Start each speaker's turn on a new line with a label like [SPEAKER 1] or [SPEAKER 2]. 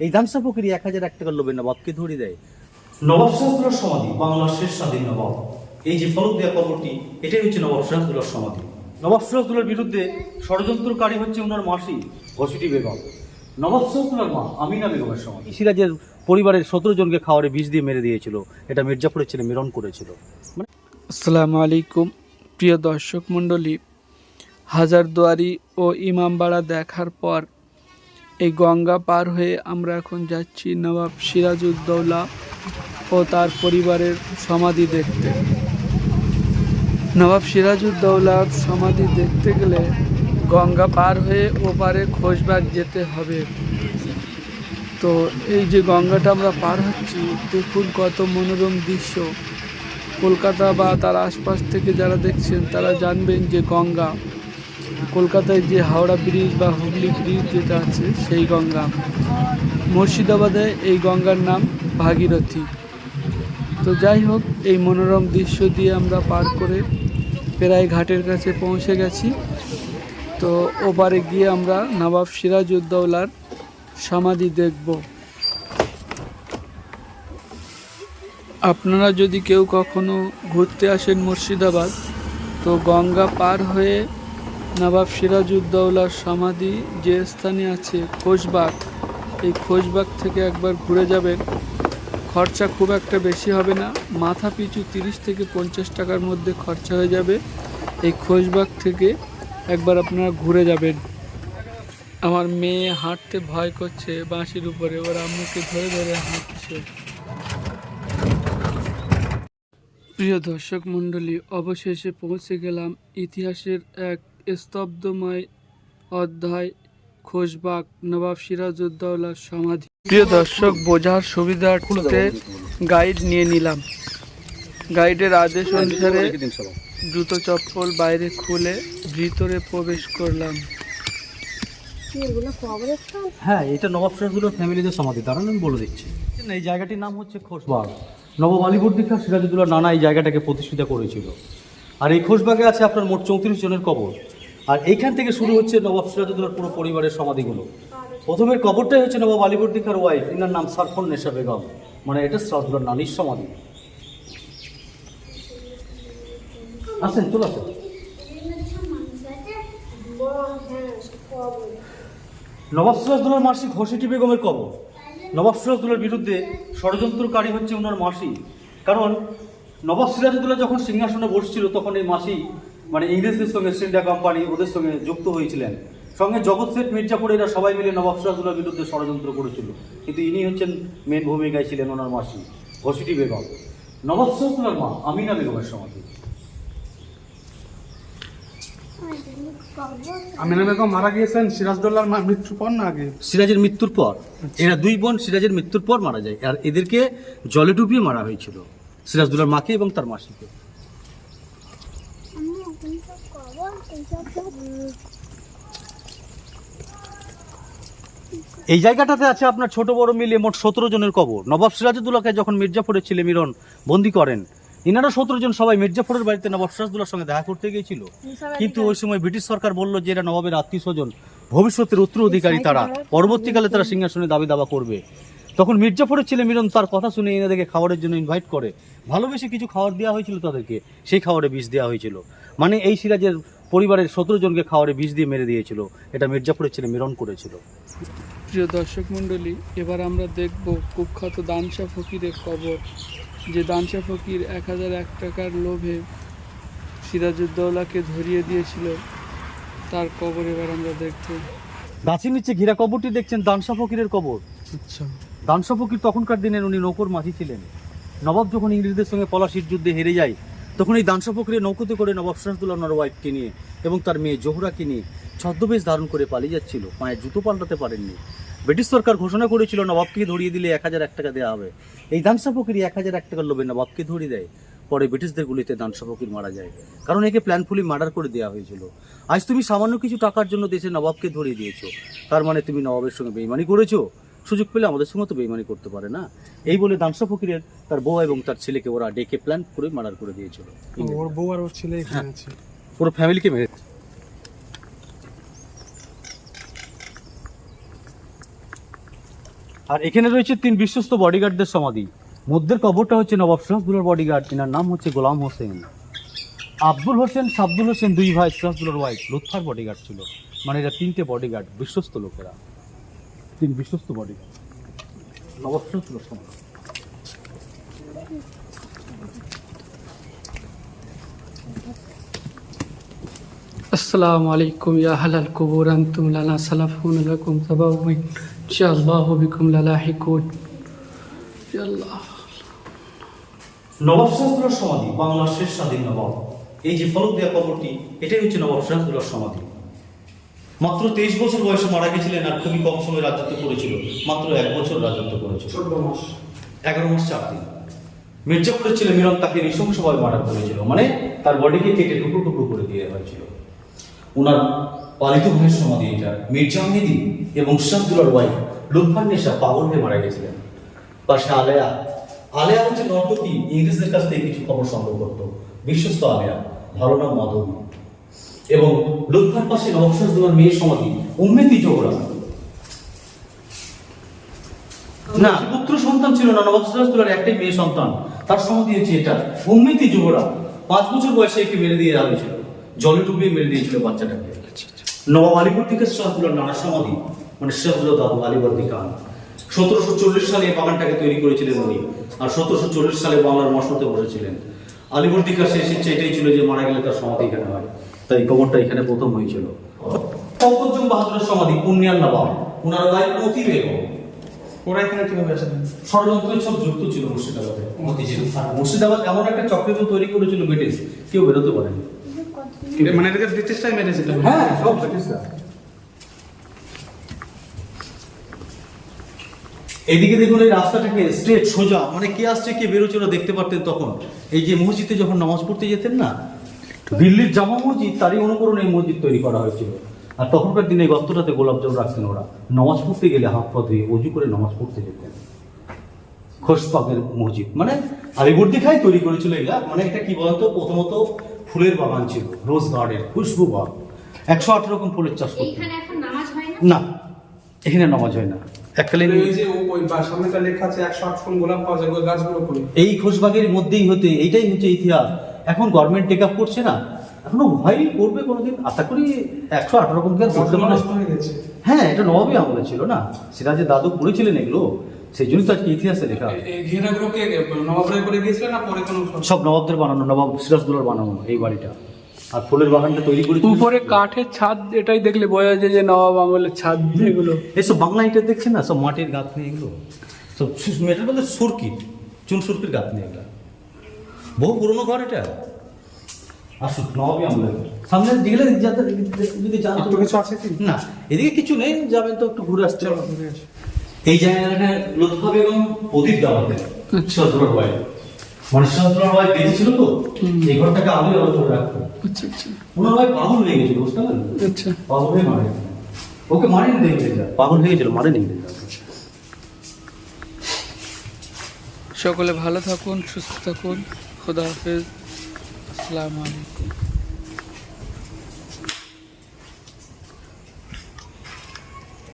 [SPEAKER 1] এই দামসা ফকিরি এক হাজার এক টাকার লোভে নবাবকে ধরিয়ে দেয়। নবাব সিরাজদৌল্লার সমাধি বাংলার শেষ স্বাধীন নবাব। এই যে ফলক দেওয়া কবরটি এটাই হচ্ছে নবাব সিরাজদৌল্লার সমাধি। নবাব সিরাজদৌল্লার বিরুদ্ধে ষড়যন্ত্রকারী হচ্ছে ওনার মাসি ঘসিটি বেগম। নবাব সিরাজদৌল্লার মা আমিনা বেগমের সমাধি। সিরাজের পরিবারের সতেরো জনকে খাওয়ারে বিষ দিয়ে মেরে দিয়েছিল। এটা মির্জাপুরের ছেলে মিরন করেছিল। মানে
[SPEAKER 2] আসসালামু আলাইকুম প্রিয় দর্শক মণ্ডলী। হাজারদুয়ারি ও ইমামবাড়া দেখার পর এই গঙ্গা পার হয়ে আমরা এখন যাচ্ছি নবাব সিরাজউদ্দৌলা ও তার পরিবারের সমাধি দেখতে। নবাব সিরাজউদ্দৌলার সমাধি দেখতে গেলে গঙ্গা পার হয়ে ওপারে খোশবাগ যেতে হবে। তো এই যে গঙ্গাটা আমরা পার হচ্ছি, দেখুন কত মনোরম দৃশ্য। কলকাতা বা তার আশপাশ থেকে যারা দেখছেন, তারা জানবেন যে গঙ্গা কলকাতায় যে হাওড়া ব্রিজ বা হুগলি ব্রিজ যেটা আছে, সেই গঙ্গা। মুর্শিদাবাদে এই গঙ্গার নাম ভাগীরথী। তো যাই হোক, এই মনোরম দৃশ্য দিয়ে আমরা পার করে প্রায় ঘাটের কাছে পৌঁছে গেছি। তো ওপারে গিয়ে আমরা নবাব সিরাজউদ্দৌলার সমাধি দেখব। আপনারা যদি কেউ কখনো ঘুরতে আসেন মুর্শিদাবাদ, তো গঙ্গা পার হয়ে নবাব সিরাজউদ্দৌলার সমাধি যে স্থানে আছে, খোশবাগ। এই খোশবাগ থেকে একবার ঘুরে যাবেন। খরচা খুব একটা বেশি হবে না। মাথা পিছু তিরিশ থেকে পঞ্চাশ টাকার মধ্যে খরচা হয়ে যাবে। এই খোশবাগ থেকে একবার আপনারা ঘুরে যাবেন। আমার মেয়ে হাঁটতে ভয় করছে, বাঁশির উপরে। ওর আম্মুকে ধরে ধরে হাঁটছে। প্রিয় দর্শক মণ্ডলী, অবশেষে পৌঁছে গেলাম ইতিহাসের এক স্তব্ধময় অধ্যায় খোশবাগ নবাব সিরাজউদ্দৌলার সমাধি। প্রিয় দর্শক বোঝার সুবিধার্থে গাইড নিয়ে নিলাম। গাইডের আদেশ অনুসারে জুতো চপ্পল বাইরে খুলে ভিতরে প্রবেশ করলাম।
[SPEAKER 1] হ্যাঁ এটা নবাব সিরাজদৌল্লার ফ্যামিলিদের সমাধি। তারা আমি বলে দিচ্ছি। এই জায়গাটির নাম হচ্ছে খোশবাগ। নবাব আলীবর্দী খান সিরাজুদ্দৌলা নানা এই জায়গাটাকে প্রতিষ্ঠিত করেছিল। আর এই খোশবাগে আছে আপনার মোট চৌত্রিশ জনের কবর। আর এইখান থেকে শুরু হচ্ছে নবাব সিরাজুদ্দৌলার পুরো পরিবারের সমাধিগুলো। প্রথমের কবরটাই হচ্ছে নবাব আলীবর্দী খার ওয়াইফ এনার নাম সারফন নেশা বেগম। মানে এটা সিরাজদৌলার নানির সমাধি। আসেন, চলে আসেন। নবাব সিরাজদৌলার মাসি ঘসিটি বেগমের কবর। নবাব সিরাজদৌলার বিরুদ্ধে ষড়যন্ত্রকারী হচ্ছে ওনার মাসি। কারণ নবাব সিরাজদৌল্লা যখন সিংহাসনে বসছিল, তখন এই মাসি মানে ইংরেজদের সঙ্গে ইস্ট ইন্ডিয়া কোম্পানি ওদের সঙ্গে যুক্ত হয়েছিলেন। সঙ্গে জগৎ শেঠ মির্জাপুর এরা সবাই মিলে নবাব সিরাজদৌল্লার বিরুদ্ধে ষড়যন্ত্র করেছিল। কিন্তু ইনি হচ্ছেন মেন ভূমিকায় ছিলেন ওনার মাসি ঘসিটি বেগম। নবাব সিরাজদৌল্লার মা আমিনা বেগমের সমাধি।
[SPEAKER 3] আমিনা বেগম মারা গিয়েছেন সিরাজদৌল্লার মা- মৃত্যুর পর না আগে?
[SPEAKER 1] সিরাজের মৃত্যুর পর। এরা দুই বোন সিরাজের মৃত্যুর পর মারা যায়। আর এদেরকে জলে ডুবিয়ে মারা হয়েছিল সিরাজদুল্লার মাকে এবং তার মাসিকে। এই জায়গাটাতে আছে আপনার ছোট বড় মিলিয়ে মোট সতেরো জনের কবর। নবাব সিরাজউদ্দৌলাকে যখন মির্জাফরের ছেলে মিরন বন্দি করেন ইনারা সতেরো জন সবাই মির্জাফরের বাড়িতে নবাব সিরাজদৌল্লার সঙ্গে দেখা করতে গিয়েছিল। কিন্তু ওই সময় ব্রিটিশ সরকার বলল যে এরা নবাবের আত্মীয় স্বজন ভবিষ্যতের উত্তরাধিকারী তারা পরবর্তীকালে তারা সিংহাসনে দাবি দাবা করবে। তখন মির্জাপুরের ছেলে মিরন তার কথা শুনে এনাদেরকে খাবারের জন্য ইনভাইট করে। ভালোবেসে কিছু খাবার দেওয়া হয়েছিল তাদেরকে সেই খাবারে বিষ দেওয়া হয়েছিল। মানে এই সিরাজের পরিবারের সতেরো জনকে খাবারে বিষ দিয়ে মেরে দিয়েছিল। এটা মির্জাফরের ছেলে মিরন করেছিল।
[SPEAKER 2] প্রিয় দর্শক মণ্ডলী এবার আমরা দেখব কুখ্যাত দানশা ফকিরের কবর যে দানশা ফকির এক হাজার এক টাকার লোভে সিরাজউদ্দৌলাকে ধরিয়ে দিয়েছিল। তার কবর এবার আমরা দেখব।
[SPEAKER 1] গাছের নিচে ঘিরা কবরটি দেখছেন দানসা ফকিরের কবর।
[SPEAKER 2] আচ্ছা।
[SPEAKER 1] দানসা ফকির তখনকার দিনের উনি নৌকোর মাঝি ছিলেন। নবাব যখন ইংরেজদের সঙ্গে পলাশির যুদ্ধে হেরে যায় তখন এই দানসা ফকিরের নৌকোতে করে নবাব সিরাজদৌল্লাহ ওনার ওয়াইফকে নিয়ে এবং তার মেয়ে জোহরাকে নিয়ে ছদ্মবেশ ধারণ করে পালিয়ে যাচ্ছিল। পায়ের জুতো পাল্টাতে পারেননি। ব্রিটিশ সরকার ঘোষণা করেছিল নবাবকে ধরিয়ে দিলে এক হাজার এক টাকা দেওয়া হবে। এই দানসা ফকির এক হাজার এক টাকার লোভে নবাবকে ধরিয়ে দেয়। পরে ব্রিটিশদের গুলিতে দানসা ফকির মারা যায়। কারণ একে প্ল্যানফুলি মার্ডার করে দেওয়া হয়েছিল। আজ তুমি সামান্য কিছু টাকার জন্য দেশে নবাবকে ধরিয়ে দিয়েছ। তার মানে তুমি নবাবের সঙ্গে বেইমানি করেছ? সুযোগ পেলে আমাদের সঙ্গে তো বেইমানি করতে পারে না। এই বলে দানসা ফকিরের তার বউ এবং তার ছেলেকে ওরা ডেকে প্ল্যান করে মার্ডার করে দিয়েছিল।
[SPEAKER 3] ওর বউ আর ওর ছেলে
[SPEAKER 1] পুরো ফ্যামিলিকে মেরে আর এখানে রয়েছে তিন বিশ্বস্ত বডিগার্ডদের সমাধি। মধ্যের কবরটা হচ্ছে নবাব সিরাজদুল্লার বডিগার্ড এনার নাম হচ্ছে গোলাম হোসেন। আব্দুল হোসেন, সাব্দুল হোসেন দুই ভাই সিরাজদুল্লার ওয়াইফ লুৎফার বডিগার্ড ছিল। মানে এরা তিনটে বডিগার্ড বিশ্বস্ত লোকেরা। তিন বিশ্বস্ত বডিগার্ড নবাব সিরাজদুল্লার সমাধি।
[SPEAKER 2] আসসালামু আলাইকুম ইয়া হালাল কুবুর আনতুম লালা সালাফুন লাকুম সাবাউইন ইনশাআল্লাহু বিকুম লালাহিকুন ইয়া আল্লাহ
[SPEAKER 1] নবাব শাহদুল্লাহ সমাধি বাংলার শেষ স্বাধীন নবাব। এই যে ফলক দেয়া কবরটি এটাই হচ্ছে নবাব শাহদুল্লাহ সমাধি। মাত্র তেইশ বছর বয়সে মারা গেছিলেন আর খুবই কম সময় রাজত্ব করেছিল। মাত্র এক বছর রাজত্ব করেছিল।
[SPEAKER 3] চোদ্দ মাস।
[SPEAKER 1] এগারো মাস চার দিন। মির্জাপুরের ছেলে মিরন তাকে নৃশংসভাবে মারা করেছিল। মানে তার বডিকে কেটে টুকরো টুকরো করে দিয়ে হয়েছিল। ওনার পালিত ভাইয়ের সমাধি এটা। মির্জা মেহেদি এবং শাহদুলার ওয়াইফ লুৎফান নেশা পাগল হয়ে মারা গেছিলেন। পাশে আলেয়া। আলেয়া হচ্ছে নর্তকী ইংরেজদের কাছ থেকে কিছু খবর সংগ্রহ করতো। বিশ্বস্ত আলেয়া। ভালো নাম মাধবী। এবং লুৎফার পাশে নবাব শাহদুলার মেয়ের সমাধি উম্মেতি জোহরা। না, পুত্র সন্তান ছিল না নবাব সিরাজদৌলার একটাই মেয়ে সন্তান। তার সমাধি হচ্ছে এটা উম্মিতি যুবরা পাঁচ বছর বয়সে একটি মেরে দিয়ে দেওয়া হয়েছিল জলে ডুবিয়ে মেরে দিয়েছিল বাচ্চাটাকে। নবাব আলিপুর থেকে সিরাজদৌলার নানা সমাধি মানে সিরাজদৌল্লা দাদু আলিবর্দি খান সতেরোশো চল্লিশ সালে বাগানটাকে তৈরি করেছিলেন উনি আর সতেরোশো চল্লিশ সালে বাংলার মশনতে বসেছিলেন। আলিবর্দি খান শেষ ইচ্ছে এটাই ছিল যে মারা গেলে তার সমাধি এখানে হয়। তাই কবরটা এখানে প্রথম হয়েছিল। শওকতজং বাহাদুরের সমাধি পুণ্যার নবাব ওনার গায়ে মতি বেগম।
[SPEAKER 3] ওরা এখানে কীভাবে আসেন?
[SPEAKER 1] ষড়যন্ত্রের সব যুক্ত ছিল মুর্শিদাবাদে। মুর্শিদাবাদ এমন একটা চক্রান্ত তৈরি করেছিল ব্রিটিশ কেউ বেরোতে পারেনি।
[SPEAKER 3] মানে এটাকে মেরেছিল
[SPEAKER 1] হ্যাঁ সব ব্রিটিশরা এদিকে দেখুন এই রাস্তাটাকে স্ট্রেট সোজা। মানে কে আসছে কে বেরোচ্ছে ওরা দেখতে পারতেন তখন। এই যে মসজিদে যখন নামাজ পড়তে যেতেন না দিল্লির জামা মসজিদ তারই অনুকরণে এই মসজিদ তৈরি করা হয়েছিল। আর তখনকার দিনে এই গর্তটাতে গোলাপ জল রাখতেন ওরা। নামাজ পড়তে গেলে হাত পা ধুয়ে অজু করে নামাজ পড়তে যেতেন। খোশপাকের মসজিদ। মানে আলিবর্দি খাই তৈরি করেছিল এগুলা। মানে একটা কি বলতো? প্রথমত ফুলের বাগান ছিল রোজ গার্ডেন খুশবু বাগ একশো আট রকম ফুলের চাষ
[SPEAKER 4] হয় না?
[SPEAKER 1] এখানে নামাজ হয় না। এককালে
[SPEAKER 3] ওই যে ও- ওই বা- সামনেটা লেখা আছে একশো আট ফুল গোলাপ পাওয়া যায় গাছগুলো করি
[SPEAKER 1] এই খোশবাগের মধ্যেই হতে এইটাই হচ্ছে ইতিহাস। এখন গভর্নমেন্ট টেক আপ করছে না। এখনও ভয় করবে কোনোদিন। আশা করি একশো আট রকম করতে
[SPEAKER 3] হয়ে গেছে।
[SPEAKER 1] হ্যাঁ এটা নবাবী আমলে ছিল না। সিরাজের দাদু পড়েছিলেন এগুলো। সেই জন্যই তো আজকে ইতিহাসে লেখা
[SPEAKER 3] এই- এই ঘেরাগুলোকে নবাবরায় করে দিয়েছিলেন না পরে কোনো
[SPEAKER 1] সব নবাবদের বানানো নবাব বানানো এই বাড়িটা। আর ফুলের বাগানটা তৈরি করে
[SPEAKER 2] উপরে কাঠের ছাদ এটাই দেখলে বোঝা যায় যে নবাব আমলের ছাদ এগুলো।
[SPEAKER 1] এসব বাংলা ইটের দেখছেন না? সব মাটির এগুলো। সব মেটার বলতে সুরকি চুন সুরকির গাছ নিয়ে এগুলো বহু পুরনো ঘর এটা। আসুন নবাবী আমলের সামনে যাতে যদি যান
[SPEAKER 3] আর তো কিছু আছে
[SPEAKER 1] না এদিকে কিছু নেই যাবেন তো একটু ঘুরে আসতে।
[SPEAKER 3] ঘুরে
[SPEAKER 1] এই জায়গাটা লুৎফা বেগম প্রদীপ সদর ভাই মানে বেঁচে ছিল তো এই ঘরটাকে করে রাখতো?
[SPEAKER 2] আচ্ছা আচ্ছা।
[SPEAKER 1] ওনার ভাই পাগল হয়ে গেছিল বুঝতে পারলেন?
[SPEAKER 2] আচ্ছা।
[SPEAKER 1] পাগল হয়ে মারা ওকে মারেনি তো ইংরেজরা? পাগল হয়ে গেছিল মারেনি ইংরেজরা।
[SPEAKER 2] সকলে ভালো থাকুন সুস্থ থাকুন। খুদা হাফেজ। আসসালামু আলাইকুম।